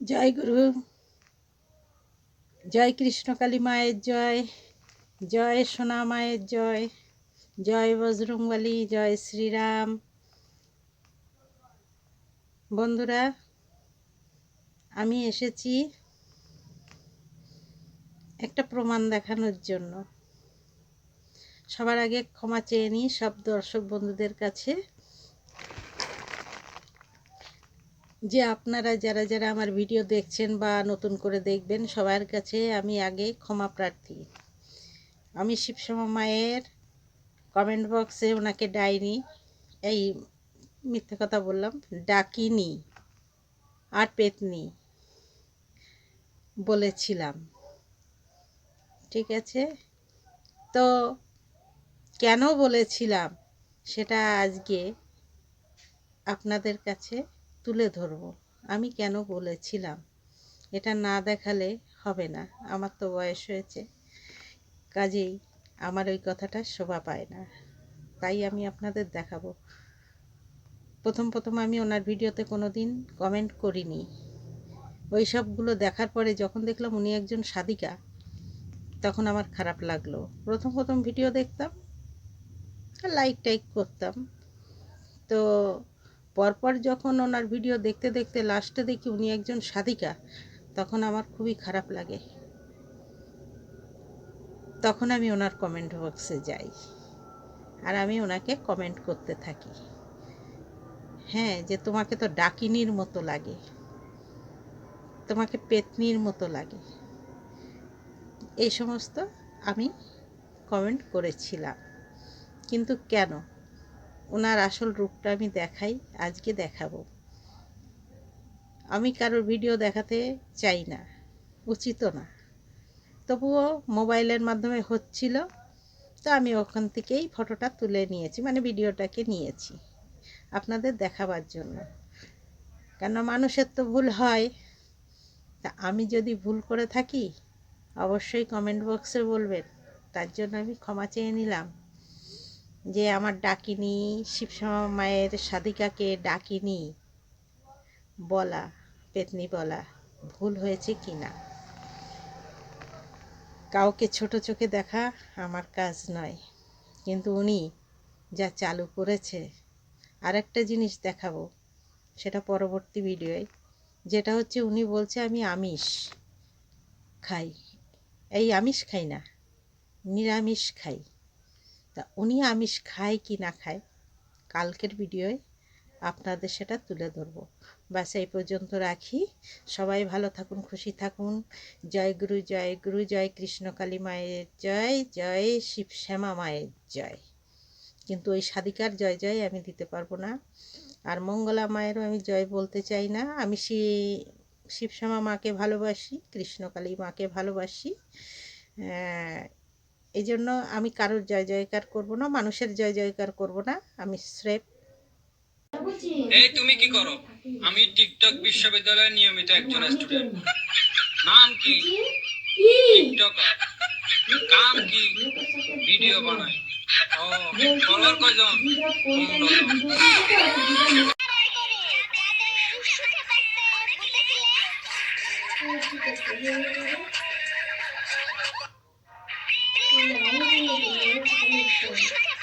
জয় গুরু। জয় কৃষ্ণকালী মায়ের জয় জয় সোনা মায়ের জয় জয় বজরংবলী, জয় শ্রীরাম। বন্ধুরা, আমি এসেছি একটা প্রমাণ দেখানোর জন্য। সবার আগে ক্ষমা চেয়ে নিই, সব দর্শক বন্ধুদের কাছে। যে আপনারা যারা যারা আমার ভিডিও দেখছেন বা নতুন করে দেখবেন, সবার কাছে আমি আগে ক্ষমা প্রার্থী। আমি শিবসমা মায়ের কমেন্ট বক্সে ওনাকে ডাইনি। এই মিথ্যে কথা বললাম, ডাকিনি, আর পেতনি বলেছিলাম। ঠিক আছে? তো কেন বলেছিলাম সেটা আজকে আপনাদের কাছে তুলে ধরব। আমি কেন বলেছিলাম? এটা না দেখালে হবে না। আমার তো বয়স হয়েছে। কাজেই আমার ওই কথাটা শোভা পায় না। তাই আমি আপনাদের দেখাবো। প্রথম প্রথম আমি ওনার ভিডিওতে কোনো দিন কমেন্ট করিনি। ওই সবগুলো দেখার পরে যখন দেখলাম উনি একজন সাধিকা তখন আমার খারাপ লাগল। প্রথম প্রথম ভিডিও দেখতাম লাইক টাইক করতাম। তো পরপর যখন ওনার ভিডিও দেখতে দেখতে লাস্টে দেখি উনি একজন সাধিকা, তখন আমার খুবই খারাপ লাগে। তখন আমি ওনার কমেন্ট বক্সে যাই আর আমি ওনাকে কমেন্ট করতে থাকি। হ্যাঁ যে তোমাকে তো ডাকিনির মতো লাগে, তোমাকে পেতনির মতো লাগে। এই সমস্ত আমি কমেন্ট করেছিলাম। কিন্তু কেন? ওনার আসল রূপটা আমি দেখাই, আজকে দেখাবো। আমি কারোর ভিডিও দেখাতে চাই না উচিত না। তবুও মোবাইলের মাধ্যমে হচ্ছিল, তো আমি ওখান থেকেই ফটোটা তুলে নিয়েছি মানে ভিডিওটাকে নিয়েছি, আপনাদের দেখাবার জন্য। কেন মানুষের তো ভুল হয়, তা আমি যদি ভুল করে থাকি, অবশ্যই কমেন্ট বক্সে বলবেন, তার জন্য আমি ক্ষমা চেয়ে নিলাম। যে আমার ডাকিনি শিবশ্যামা মায়ের সাধিকাকে ডাকিনি। বলা, পেতনি বলা, ভুল হয়েছে কি না? কাউকে ছোট চোখে দেখা আমার কাজ নয়। কিন্তু উনি যা চালু করেছে, আরেকটা জিনিস দেখাবো, সেটা পরবর্তী ভিডিওয়। যেটা হচ্ছে উনি বলছে, আমি আমিষ খাই। এই আমিষ খাই না, নিরামিষ খাই। তা উনি আমিষ খায় কি না খায়, কালকের ভিডিওয় আপনাদের সেটা তুলে ধরবো। বাস এই পর্যন্ত রাখি। সবাই ভালো থাকুন, খুশি থাকুন। জয় গুরু জয় গুরু, জয় কৃষ্ণকালী মায়ের জয় জয় শিব শ্যামা মায়ের জয়। কিন্তু ওই সাধিকার জয় জয় আমি দিতে পারব না। আর মঙ্গলা মায়েরও আমি জয় বলতে চাই না। আমি সে শিবশ্যামা মাকে ভালোবাসি কৃষ্ণকালী মাকে ভালোবাসি। এই জন্য আমি কারোর জয় জয়কার করব না, মানুষের জয় জয়কার করব না, আমি স্রেফ। এই তুমি কি করো? আমি টিকটক বিশ্ববিদ্যালয়ের নিয়মিত একজন স্টুডেন্ট নাম কি? টিকটকার। কাম কি? ভিডিও বানাই ও ফলোয়ার কয়জন? Thank.